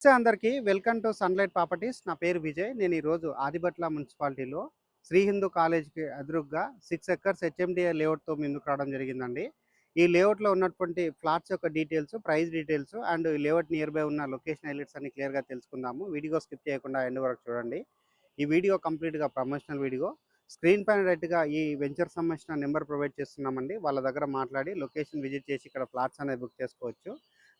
నమస్తే అందరికీ. Welcome to sunlight properties. నా పేరు విజయ్. నేను ఈరోజు ఆదిబట్ల మున్సిపాలిటీలో శ్రీ హిందూ కాలేజ్కి ఎదురుగ్గా సిక్స్ ఎక్కర్స్ హెచ్ఎండిఏ లేఅవుట్తో ముందుకు రావడం జరిగిందండి. ఈ లేఅవుట్లో ఉన్నటువంటి ఫ్లాట్స్ యొక్క డీటెయిల్స్ ప్రైస్ డీటెయిల్స్ అండ్ ఈ లేఅవుట్ నియర్ బై ఉన్న లొకేషన్ హైలైట్స్ అన్ని క్లియర్గా తెలుసుకుందాము. వీడియో స్కిప్ చేయకుండా ఎండ్ వరకు చూడండి. ఈ వీడియో కంప్లీట్గా ప్రమోషనల్ వీడియో. స్క్రీన్ పైన రైట్గా ఈ వెంచర్ సంబంధించిన నెంబర్ ప్రొవైడ్ చేస్తున్నామండి. వాళ్ళ దగ్గర మాట్లాడి లొకేషన్ విజిట్ చేసి ఇక్కడ ఫ్లాట్స్ అనేది బుక్ చేసుకోవచ్చు.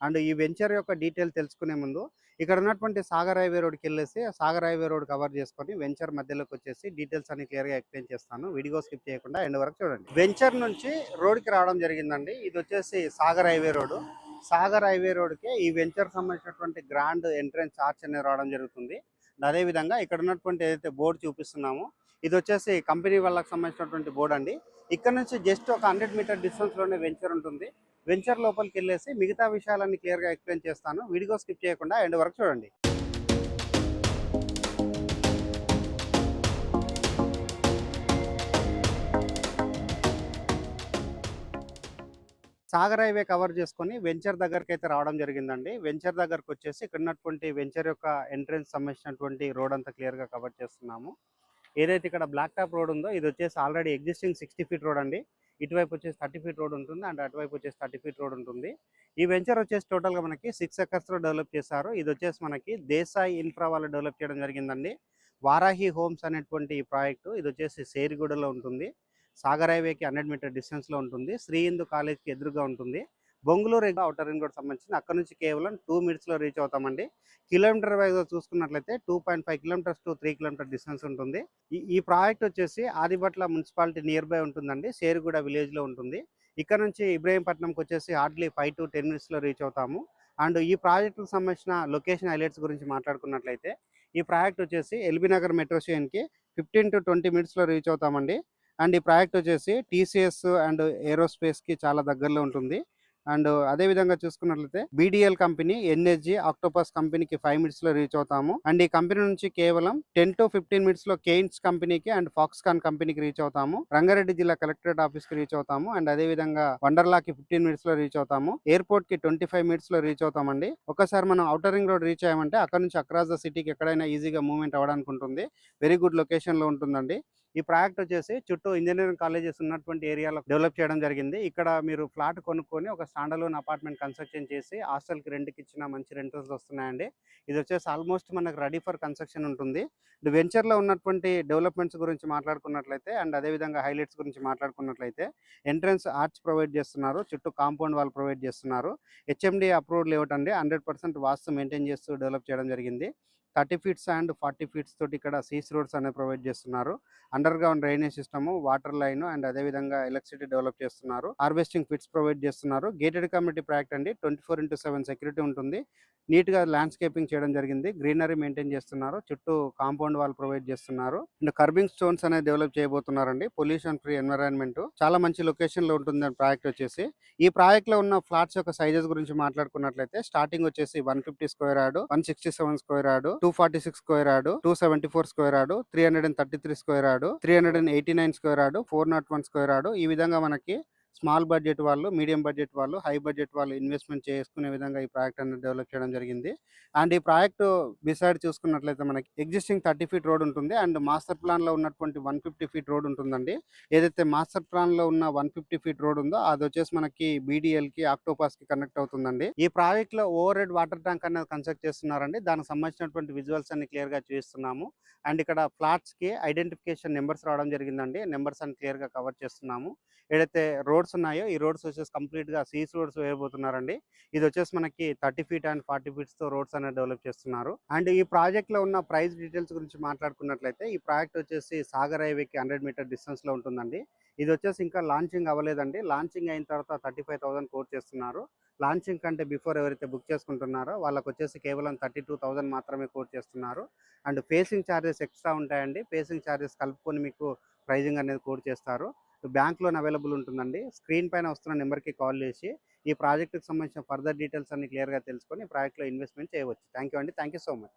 అండ్ ఈ వెంచర్ యొక్క డీటెయిల్ తెలుసుకునే ముందు ఇక్కడ ఉన్నటువంటి సాగర్ హైవే రోడ్కి వెళ్ళేసి సాగర్ హైవే రోడ్ కవర్ చేసుకొని వెంచర్ మధ్యలోకి వచ్చేసి డీటెయిల్స్ అన్ని క్లియర్గా ఎక్స్ప్లెయిన్ చేస్తాను. వీడియో స్కిప్ చేయకుండా ఎండ్ వరకు చూడండి. వెంచర్ నుంచి రోడ్కి రావడం జరిగిందండి. ఇది వచ్చేసి Sagar highway road Sagar highway రోడ్కి ఈ వెంచర్ సంబంధించినటువంటి గ్రాండ్ ఎంట్రన్స్ ఆర్చ్ అనేది రావడం జరుగుతుంది. అదేవిధంగా ఇక్కడ ఉన్నటువంటి ఏదైతే బోర్డు చూపిస్తున్నామో ఇది వచ్చేసి కంపెనీ వాళ్ళకి సంబంధించినటువంటి బోర్డు అండి. ఇక్కడ నుంచి జస్ట్ ఒక హండ్రెడ్ మీటర్ డిస్టెన్స్లోనే వెంచర్ ఉంటుంది. వెంచర్ లోపలికి వెళ్ళేసి మిగతా విషయాలన్నీ క్లియర్గా ఎక్స్ప్లెయిన్ చేస్తాను. వీడియో స్కిప్ చేయకుండా ఎండ్ వరకు చూడండి. సాగర్ హైవే కవర్ చేసుకొని వెంచర్ దగ్గరికి అయితే రావడం జరిగిందండి. వెంచర్ దగ్గరకు వచ్చేసి ఇక్కడ ఉన్నటువంటి వెంచర్ యొక్క ఎంట్రెన్స్ సంబంధించినటువంటి రోడ్ అంతా క్లియర్గా కవర్ చేస్తున్నాము. ఏదైతే ఇక్కడ బ్లాక్ టాప్ రోడ్ ఉందో ఇది వచ్చేసి already existing sixty feet road అండి. ఇటువైపు వచ్చేసి థర్టీ ఫీట్ రోడ్ ఉంటుంది అండ్ అటువైపు వచ్చేసి థర్టీ ఫీట్ రోడ్ ఉంటుంది. ఈ వెంచర్ వచ్చేసి టోటల్గా మనకి సిక్స్ ఎకర్స్లో డెవలప్ చేశారు. ఇది వచ్చేసి మనకి దేశాయి ఇన్ఫ్రా వాళ్ళు డెవలప్ చేయడం జరిగిందండి. వారాహి హోమ్స్ అనేటువంటి ఈ ప్రాజెక్టు ఇది వచ్చేసి సేరిగూడలో ఉంటుంది. సాగర్ హైవేకి హండ్రెడ్ మీటర్ డిస్టెన్స్లో ఉంటుంది. శ్రీ హిందూ కాలేజ్కి ఎదురుగా ఉంటుంది. బొంగుళూరు అవుటర్ రింగ్ రోడ్ సంబంధించి అక్కడ నుంచి కేవలం టూ మినిట్స్లో రీచ్ అవుతామండి. కిలోమీటర్ వైజ్ చూసుకున్నట్లయితే two point five kilometers to three kilometer distance ఉంటుంది. ఈ ఈ ప్రాజెక్ట్ వచ్చేసి ఆదిబట్ల మున్సిపాలిటీ నియర్ బై ఉంటుందండి. షేరుగూడ విలేజ్లో ఉంటుంది. ఇక్కడ నుంచి ఇబ్రహీంపట్నంకి వచ్చేసి హార్డ్లీ ఫైవ్ టు టెన్ మినిట్స్లో రీచ్ అవుతాము. అండ్ ఈ ప్రాజెక్టుకు సంబంధించిన లొకేషన్ హైలైట్స్ గురించి మాట్లాడుకున్నట్లయితే ఈ ప్రాజెక్ట్ వచ్చేసి ఎల్బీ నగర్ మెట్రో స్టేషన్కి ఫిఫ్టీన్ టు ట్వంటీ మినిట్స్లో రీచ్ అవుతామండి. అండ్ ఈ ప్రాజెక్ట్ వచ్చేసి టీసీఎస్ అండ్ ఏరోస్పేస్కి చాలా దగ్గరలో ఉంటుంది. అండ్ అదే విధంగా చూసుకున్నట్లయితే బీడిఎల్ కంపెనీ ఎన్ఎస్జి ఆక్టోపస్ కంపెనీకి ఫైవ్ మినిట్స్లో రీచ్ అవుతాము. అండ్ ఈ కంపెనీ నుంచి కేవలం టెన్ టు ఫిఫ్టీన్ మినిట్స్లో కేయిన్స్ కంపెనీకి అండ్ ఫాక్స్కాన్ కంపెనీకి రీచ్ అవుతాము. రంగారెడ్డి జిల్లా కలెక్టరేట్ ఆఫీస్కి రీచ్ అవుతాము. అండ్ అదే విధంగా వండర్లాకి ఫిఫ్టీన్ మినిట్స్లో రీచ్ అవుతాము. ఎయిర్పోర్ట్కి ట్వంటీ ఫైవ్ మినిట్స్లో రీచ్ అవుతామండి. ఒకసారి మనం అవుటర్ రింగ్ రోడ్ రీచ్ అయ్యామంటే అక్కడ నుంచి అక్రాస్ ద సిటీకి ఎక్కడైనా ఈజీగా మూవ్మెంట్ అవ్వడానికి ఉంటుంది. వెరీ గుడ్ లొకేషన్లో ఉంటుందండి. ఈ ప్రాజెక్ట్ వచ్చేసి చుట్టూ ఇంజనీరింగ్ కాలేజెస్ ఉన్నటువంటి ఏరియాలో డెవలప్ చేయడం జరిగింది. ఇక్కడ మీరు ఫ్లాట్ కొనుక్కొని ఒక స్టాండలోన్ అపార్ట్మెంట్ కన్స్ట్రక్షన్ చేసి హాస్టల్కి రెంట్కి ఇచ్చిన మంచి రెంటల్స్ వస్తున్నాయండి. ఇది వచ్చేసి ఆల్మోస్ట్ మనకు రెడీ ఫర్ కన్స్ట్రక్షన్ ఉంటుంది. వెంచర్లో ఉన్నటువంటి డెవలప్మెంట్స్ గురించి మాట్లాడుకున్నట్లయితే అండ్ అదేవిధంగా హైలైట్స్ గురించి మాట్లాడుకున్నట్లయితే ఎంట్రన్స్ ఆర్చ్ ప్రొవైడ్ చేస్తున్నారు. చుట్టూ కాంపౌండ్ వాళ్ళు ప్రొవైడ్ చేస్తున్నారు. హెచ్ఎండి అప్రూవ్డ్ లేవట్ అండి హండ్రెడ్ పర్సెంట్ వాస్తు మెయింటైన్ చేస్తూ డెవలప్ చేయడం జరిగింది. Thirty feet and forty feet తోటి ఇక్కడ సీస్ రోడ్స్ అనేవి ప్రొవైడ్ చేస్తున్నారు. Underground drainage system water line and అదేవిధంగా ఎలక్ట్రిసిటీ డెవలప్ చేస్తున్నారు. హార్వెస్టింగ్ ఫిట్స్ ప్రొవైడ్ చేస్తున్నారు. గేటెడ్ కమ్యూనిటీ ప్రాజెక్ట్ అండి. Twenty four into seven security ఉంటుంది. నీట్గా ల్యాండ్స్కేపింగ్ చేయడం జరిగింది. గ్రీనరీ మెయింటైన్ చేస్తున్నారు. చుట్టూ కాంపౌండ్ వాల్ ప్రొవైడ్ చేస్తున్నారు. అండ్ కర్బింగ్ స్టోన్స్ అనేది డెవలప్ చేయబోతున్నారండి. పొల్యూషన్ ఫ్రీ ఎన్విరాన్మెంట్ చాలా మంచి లొకేషన్లో ఉంటుంది ప్రాజెక్ట్ వచ్చేసి. ఈ ప్రాజెక్ట్లో ఉన్న ఫ్లాట్స్ యొక్క సైజెస్ గురించి మాట్లాడుకున్నట్లయితే స్టార్టింగ్ వచ్చేసి one fifty square yard one sixty seven square yard two forty six square yard two seventy four square yard three hundred and thirty three square yard three hundred and eighty nine square yard four not one square yard ఈ విధంగా మనకి small budget వాళ్ళు medium budget వాళ్ళు high budget వాళ్ళు investment చేసుకునే విధంగా ఈ project అనేది డెవలప్ చేయడం జరిగింది. అండ్ ఈ ప్రాజెక్ట్ బిసైడ్ చూసుకున్నట్లయితే మనకి ఎగ్జిస్టింగ్ థర్టీ ఫీట్ రోడ్ ఉంటుంది. అండ్ మాస్టర్ ప్లాన్లో ఉన్నటువంటి వన్ ఫిఫ్టీ ఫీట్ రోడ్ ఉంటుందండి. ఏదైతే మాస్టర్ ప్లాన్లో ఉన్న వన్ ఫిఫ్టీ ఫీట్ రోడ్ ఉందో అది వచ్చేసి మనకి బీడీఎల్కి కి ఆక్టోపాస్కి కనెక్ట్ అవుతుందండి. ఈ ప్రాజెక్ట్లో ఓవర్ హెడ్ వాటర్ ట్యాంక్ అనేది కన్స్ట్రక్ట్ చేస్తున్నారండి. దానికి సంబంధించినటువంటి విజువల్స్ అన్ని క్లియర్గా చూపిస్తున్నాము. అండ్ ఇక్కడ ఫ్లాట్స్కి ఐడెంటిఫికేషన్ నెంబర్స్ రావడం జరిగిందండి. నెంబర్స్ అని క్లియర్గా కవర్ చేస్తున్నాము. ఏదైతే రోడ్ రోడ్స్ ఉన్నాయో ఈ రోడ్స్ వచ్చేసి కంప్లీట్గా సీస్ రోడ్స్ వేయబోతున్నారండి. ఇది వచ్చేసి మనకి థర్టీ ఫీట్ అండ్ ఫార్టీ ఫీట్స్తో రోడ్స్ అనేది డెవలప్ చేస్తున్నారు. అండ్ ఈ ప్రాజెక్ట్లో ఉన్న ప్రైస్ డీటెయిల్స్ గురించి మాట్లాడుకున్నట్లయితే ఈ ప్రాజెక్ట్ వచ్చేసి సాగర్ హైవేకి హండ్రెడ్ మీటర్ డిస్టెన్స్లో ఉంటుందండి. ఇది వచ్చేసి ఇంకా లాంచింగ్ అవ్వలేదండి. లాంచింగ్ అయిన తర్వాత థర్టీ ఫైవ్ థౌసండ్ కోట్ చేస్తున్నారు. లాంచింగ్ కంటే బిఫోర్ ఎవరైతే బుక్ చేసుకుంటున్నారో వాళ్ళకి వచ్చేసి కేవలం థర్టీ టూ థౌసండ్ మాత్రమే కోట్ చేస్తున్నారు. అండ్ ఫేసింగ్ ఛార్జెస్ ఎక్స్ట్రా ఉంటాయండి. ఫేసింగ్ ఛార్జెస్ కలుపుకొని మీకు ప్రైజింగ్ అనేది కోట్ చేస్తారు. బ్యాంక్ లోన్ అవైలబుల్ ఉంటుందండి. స్క్రీన్ పైన వస్తున్న నెంబర్కి కాల్ చేసి ఈ ప్రాజెక్ట్కి సంబంధించిన ఫర్దర్ డీటెయిల్స్ అన్ని క్లియర్గా తెలుసుకొని ఈ ప్రాజెక్ట్లో ఇన్వెస్ట్మెంట్ చేయవచ్చు. థ్యాంక్ యూ అండి. Thank you so much.